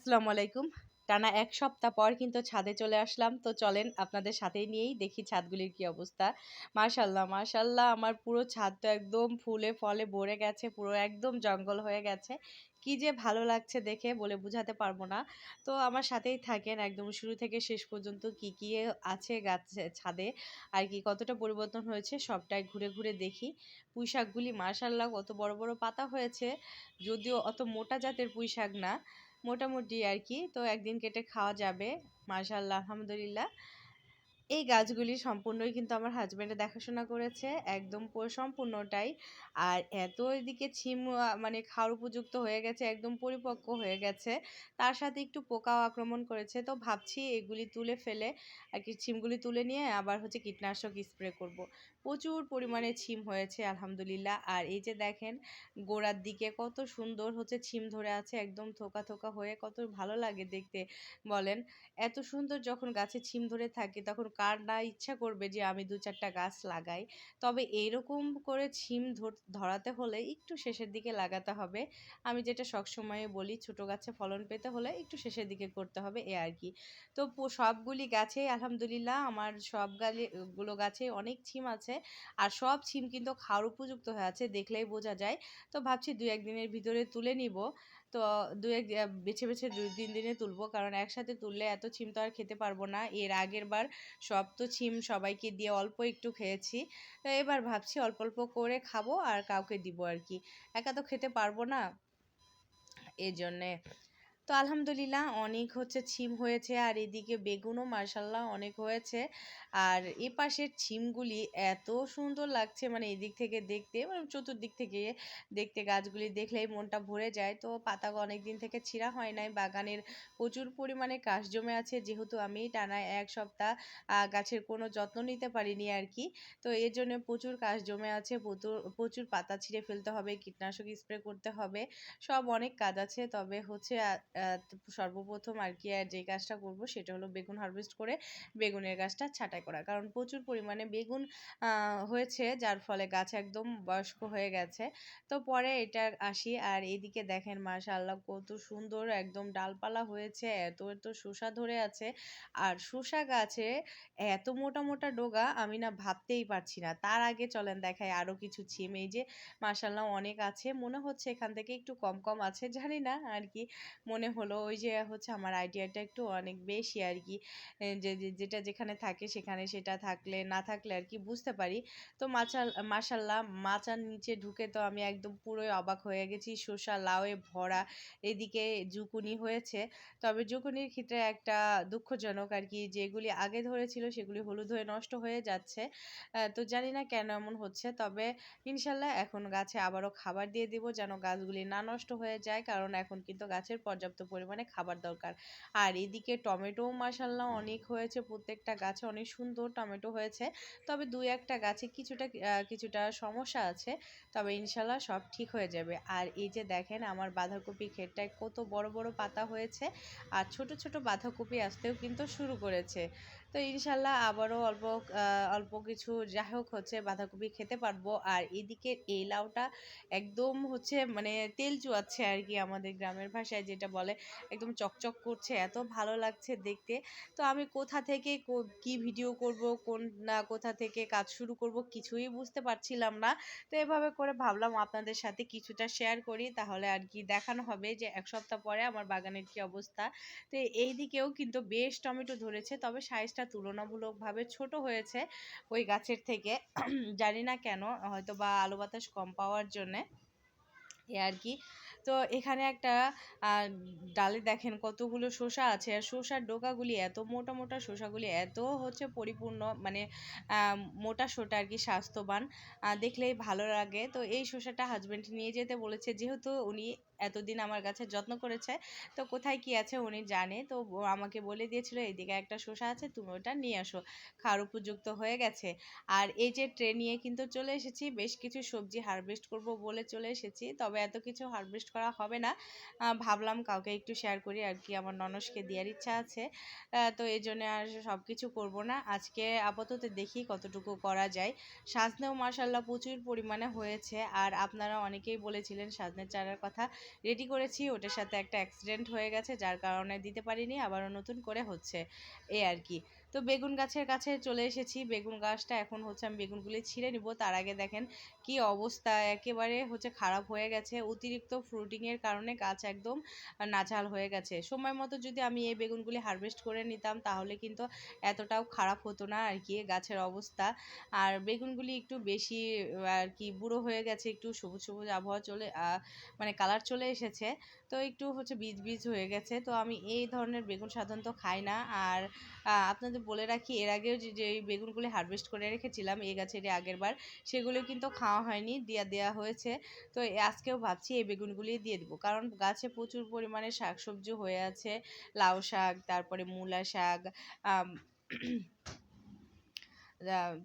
আসসালামু আলাইকুম। টানা এক সপ্তাহ পর কিন্তু ছাদে চলে আসলাম। তো চলেন আপনাদের সাথেই নিয়েই দেখি ছাদগুলির কি অবস্থা। মাশাল্লাহ মাশাল্লাহ আমার পুরো ছাদ তো একদম ফুলে ফলে ভরে গেছে, পুরো একদম জঙ্গল হয়ে গেছে। কি যে ভালো লাগছে দেখে বলে বোঝাতে পারব না। তো আমার সাথেই থাকেন একদম শুরু থেকে শেষ পর্যন্ত কি কি আছে গাছে, ছাদে আর কি কতটা পরিবর্তন হয়েছে সবটাই ঘুরে ঘুরে দেখি। পুঁই শাকগুলি মাশাল্লাহ কত বড় বড় পাতা হয়েছে, যদিও অত মোটা জাতের পুঁই শাক না। মোটামুটি আর কি। তো একদিন কেটে খাওয়া যাবে মার্শাল্লাহ আলহামদুলিল্লাহ। এই গাছগুলি সম্পূর্ণই কিন্তু আমার হাজব্যান্ডে দেখাশোনা করেছে, একদম সম্পূর্ণটাই। আর এত এদিকে ছিম মানে খাওয়ার উপযুক্ত হয়ে গেছে, একদম পরিপক্ক হয়ে গেছে। তার সাথে একটু পোকাও আক্রমণ করেছে। তো ভাবছি এগুলি তুলে ফেলে, আর কি ছিমগুলি তুলে নিয়ে আবার হচ্ছে কীটনাশক স্প্রে করব। প্রচুর পরিমাণে ছিম হয়েছে, আলহামদুলিল্লাহ। আর এই যে দেখেন, গোড়ার দিকে কত সুন্দর হচ্ছে ছিম ধরে আছে, একদম থোকা থোকা হয়ে কত ভালো লাগে দেখতে। বলেন, এত সুন্দর যখন গাছে ছিম ধরে থাকে, তখন কার না ইচ্ছা করবে যে আমি দু চারটা গাছ লাগাই। তবে এইরকম করে ছিম ধরাতে হলে একটু শেষের দিকে লাগাতে হবে। আমি যেটা সবসময় বলি, ছোট গাছে ফলন পেতে হলে একটু শেষের দিকে করতে হবে, এ আর কি। তো সবগুলি গাছে আলহামদুলিল্লাহ আমার সব গালিগুলো গাছে অনেক ছিম আছে। আর সব ছিম কিন্তু খাওয়ার উপযুক্ত হয়ে আছে, দেখলেই বোঝা যায়। তো ভাবছি দু একদিনের ভিতরে তুলে নিব। তো দু এক বেছে বেছে দুই তিন দিনে তুলবো। কারণ একসাথে তুললে এত ছিম তো আর খেতে পারব না। এর আগের বার সব তো ছিম সবাইকে দিয়ে অল্প একটু খেয়েছি। এবার ভাবছি অল্প অল্প করে খাব আর কাউকে দিব আর কি। একা তো খেতে পারব না। এই জন্যে তো আলহামদুলিল্লাহ অনেক হচ্ছে ছিম হয়েছে আর এদিকে বেগুনও মার্শাল্লাহ অনেক হয়েছে। আর এ পাশের ছিমগুলি এত সুন্দর লাগছে মানে এদিক থেকে দেখতে মানে চতুর্দিক থেকে দেখতে গাছগুলি দেখলেই মনটা ভরে যায়। তো পাতা অনেক দিন থেকে ছিঁড়া হয় নাই, বাগানের প্রচুর পরিমাণে কাশ জমে আছে। যেহেতু আমি টানা এক সপ্তাহ গাছের কোনো যত্ন নিতে পারিনি আর কি। তো এর জন্য প্রচুর কাশ জমে আছে প্রচুর প্রচুর পাতা ছিঁড়ে ফেলতে হবে, কীটনাশক স্প্রে করতে হবে, সব অনেক কাজ আছে। তবে হচ্ছে সর্বপ্রথম আর কি যে কাজটা করব সেটা হলো বেগুন হারভেস্ট করে বেগুনের গাছটা ছাঁটাই করা। কারণ প্রচুর পরিমাণে বেগুন হয়েছে, যার ফলে গাছ একদম বয়স্ক হয়ে গেছে। তো পরে এটা আসি আর এদিকে দেখেন মাশাআল্লাহ কত সুন্দর একদম ডালপালা হয়েছে, এত এত শসা ধরে আছে। আর শসা গাছে এত মোটা মোটা ডোগা আমি না ভাবতেই পারছি না। তার আগে চলেন দেখায় আরও কিছু ছিম। এই যে মাশাল্লাহ অনেক আছে, মনে হচ্ছে এখান থেকে একটু কম কম আছে, জানি না আর কি, মনে হলো ওই যে হচ্ছে আমার আইডিয়াটা একটু অনেক বেশি আর কি। যে যেটা যেখানে থাকে সেখানে সেটা থাকলে না থাকলে আর কি বুঝতে পারি। তো মাচাল, মাশাল্লাহ মাচার নিচে ঢুকে তো আমি একদম পুরোই অবাক হয়ে গেছি। শসা লাউয়ে ভরা এদিকে জুকুনি হয়েছে। তবে জুকুনির ক্ষেত্রে একটা দুঃখজনক আর কি যেগুলি আগে ধরেছিল সেগুলি হলুদ হয়ে নষ্ট হয়ে যাচ্ছে। তো জানি না কেন এমন হচ্ছে। তবে ইনশাল্লাহ এখন গাছে আবারও খাবার দিয়ে দিব যেন গাছগুলি না নষ্ট হয়ে যায়। কারণ এখন কিন্তু গাছের পর্যাপ্ত পরিমাণে খাবার দরকার। আর এদিকে টমেটো মাসাল্লাহ অনেক হয়েছে, প্রত্যেকটা গাছে অনেক সুন্দর টমেটো হয়েছে। তবে দুই একটা গাছে কিছুটা কিছুটা সমস্যা আছে, তবে ইনশাল্লাহ সব ঠিক হয়ে যাবে। আর এই যে দেখেন আমার বাঁধাকপি ক্ষেতটায় কত বড় বড় পাতা হয়েছে, আর ছোট ছোট বাঁধাকপি আসতেও কিন্তু শুরু করেছে। তো ইনশাল্লাহ আবারও অল্প অল্প কিছু যাই হোক হচ্ছে বাঁধাকপি খেতে পারব। আর এদিকে এই লাউটা একদম হচ্ছে মানে তেল চুয়াচ্ছে আর কি আমাদের গ্রামের ভাষায় যেটা বলে, একদম চকচক করছে, এত ভালো লাগছে দেখতে। তো আমি কোথা থেকে কি ভিডিও করব, কোন, না কোথা থেকে কাজ শুরু করব কিছুই বুঝতে পারছিলাম না। তো এভাবে করে ভাবলাম আপনাদের সাথে কিছুটা শেয়ার করি, তাহলে আর কি দেখানো হবে যে এক সপ্তাহ পরে আমার বাগানের কি অবস্থা। তো এই দিকেও কিন্তু বেশ টমেটো ধরেছে, তবে সাইজটা তুলনামূলকভাবে ছোট হয়েছে ওই গাছের থেকে। জানি না কেন হয়তো বা আলো বাতাস কম পাওয়ার জন্যে। এ আর কি। তো এখানে একটা ডালে দেখেন কতগুলো শসা আছে। আর শসার ডোকাগুলি এত, মোটা মোটা শসাগুলি এত হচ্ছে পরিপূর্ণ মানে মোটা শোটা আর কি, স্বাস্থ্যবান। দেখলেই ভালো লাগে। তো এই শসাটা হাজব্যান্ড নিয়ে যেতে বলেছে। যেহেতু উনি এতদিন আমার কাছে যত্ন করেছে। তো কোথায় কি আছে উনি জানে। তো আমাকে বলে দিয়েছিল এইদিকে একটা শসা আছে, তুমি ওটা নিয়ে আসো। খাওয়ার উপযুক্ত হয়ে গেছে। আর এই যে ট্রে নিয়ে কিন্তু চলে এসেছি, বেশ কিছু সবজি হারভেস্ট করব বলে চলে এসেছি। তবে এত কিছু হারভেস্ট করা হবে না। ভাবলাম কাউকে একটু শেয়ার করি আর কি, আমার ননসকে দেওয়ার ইচ্ছা আছে। তো এই জন্য আর সব কিছু করব না। আজকে আপাতত দেখি কতটুকু করা যায়। সাজনেও মাসাল্লাহ প্রচুর পরিমাণে হয়েছে। আর আপনারা অনেকেই বলেছিলেন সাজনের চারার কথা। রেডি করেছি। ওটার সাথে একটা অ্যাক্সিডেন্ট হয়ে গেছে, যার কারণে দিতে পারিনি, আবারও নতুন করে হচ্ছে। এই আর কি। তো বেগুন গাছের কাছে চলে এসেছি। বেগুন গাছটা এখন হচ্ছে আমি বেগুনগুলি ছিঁড়ে নিব। তার আগে দেখেন কি অবস্থা। একেবারে হচ্ছে খারাপ হয়ে গেছে। অতিরিক্ত ফ্রুটিংয়ের কারণে গাছ একদম নাচাল হয়ে গেছে। সময় মতো যদি আমি এই বেগুনগুলি হারভেস্ট করে নিতাম, তাহলে কিন্তু এতটাও খারাপ হতো না আর কি গাছের অবস্থা। আর বেগুনগুলি একটু বেশি আর কি বুড়ো হয়ে গেছে, একটু সবুজ সবুজ আবহাওয়া চলে মানে কালার চলে এসেছে। তো একটু হচ্ছে বীজ বীজ হয়ে গেছে। তো আমি এই ধরনের বেগুন সাধারণত খাই না। আর আপনাদের বলে রাখি, এর আগেও যে বেগুনগুলি হারভেস্ট করে রেখেছিলাম এই গাছের আগের বার সেগুলো কিন্তু খাওয়া হয়নি, দিয়া দেওয়া হয়েছে। তো আজকেও ভাবছি এই বেগুনগুলি দিয়ে দেবো। কারণ গাছে প্রচুর পরিমাণে শাকসবজি হয়ে আছে, লাউ শাক, তারপরে মূলা শাক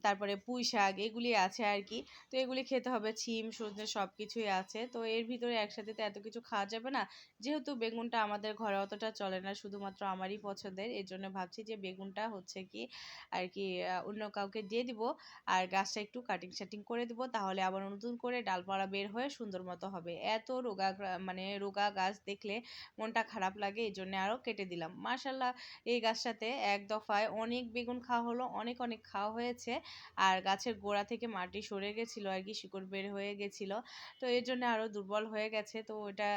তারপরে পুঁই শাক এগুলি আছে আর কি তো এগুলি খেতে হবে, ছিম, সজনে সব কিছুই আছে। তো এর ভিতরে একসাথে তো এত কিছু খাওয়া যাবে না। যেহেতু বেগুনটা আমাদের ঘরে অতটা চলে না, শুধুমাত্র আমারই পছন্দের, এর জন্য ভাবছি যে বেগুনটা হচ্ছে কি আর কি অন্য কাউকে দিয়ে দিব আর গাছটা একটু কাটিং শাটিং করে দিব, তাহলে আবার নতুন করে ডালপালা বের হয়ে সুন্দর মতো হবে। এত রোগা মানে রোগা গাছ দেখলে মনটা খারাপ লাগে, এই জন্য আরও কেটে দিলাম। মার্শাল্লাহ এই গাছটাতে এক দফায় অনেক বেগুন খাওয়া হলো, অনেক অনেক খাওয়া হয়ে হয়েছে। আর গাছের গোড়া থেকে মাটি সরে গেছিল, আর কি শিকড় বের হয়ে গেছিল। তো এর জন্য আরও দুর্বল হয়ে গেছে। তো ওটা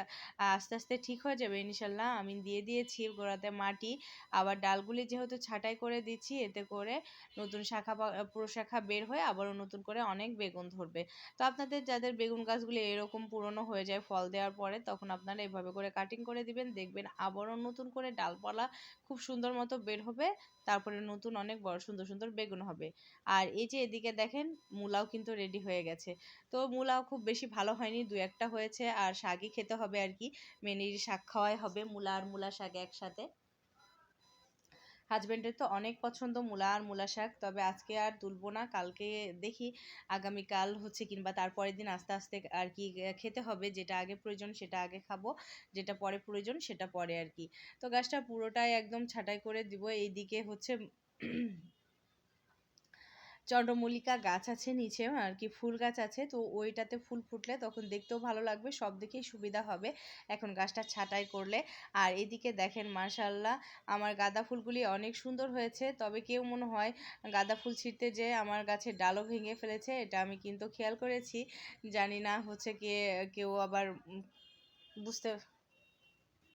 আস্তে আস্তে ঠিক হয়ে যাবে ইনশাল্লাহ। আমি দিয়ে দিয়েছি গোড়াতে মাটি। আবার ডালগুলি যেহেতু ছাঁটাই করে দিচ্ছি, এতে করে নতুন শাখা প্রশাখা বের হয়ে আবারও নতুন করে অনেক বেগুন ধরবে। তো আপনাদের যাদের বেগুন গাছগুলি এরকম পুরনো হয়ে যায় ফল দেওয়ার পরে, তখন আপনারা এভাবে করে কাটিং করে দিবেন। দেখবেন আবারও নতুন করে ডালপালা খুব সুন্দর মতো বের হবে। তারপরে নতুন অনেক বড় সুন্দর সুন্দর বেগুন হবে। আর এই যে এদিকে দেখেন মূলাও কিন্তু রেডি হয়ে গেছে। তো মূলাও খুব বেশি ভালো হয়নি দু একটা হয়েছে আর শাকই খেতে হবে আর কি। মেনির শাক খাওয়াই হবে, মূলা আর মূলা শাক একসাথে। হাজব্যান্ডের তো অনেক পছন্দ মূলা আর মূলা শাক, তবে আজকে আর তুলবো না, কালকে দেখি। আগামীকাল হচ্ছে কিংবা তারপরের দিন আস্তে আস্তে আর কি খেতে হবে, যেটা আগে প্রয়োজন সেটা আগে খাব, যেটা পরে প্রয়োজন সেটা পরে আর কি। তো গাছটা পুরোটাই একদম ছাঁটাই করে দিব, এইদিকে হচ্ছে চন্দ্রমল্লিকা গাছ আছে নিচে, আর কি ফুল গাছ আছে, তো ওইটাতে ফুল ফুটলে তখন দেখতেও ভালো লাগবে, সব দিকেই সুবিধা হবে এখন গাছটা ছাঁটাই করলে। আর এদিকে দেখেন মার্শাল্লাহ আমার গাঁদা ফুলগুলি অনেক সুন্দর হয়েছে, তবে কেউ মনে হয় গাঁদা ফুল ছিঁড়তে যে আমার গাছের ডালও ভেঙে ফেলেছে, এটা আমি কিন্তু খেয়াল করেছি, জানি না হচ্ছে কে, কেউ আবার বুঝতে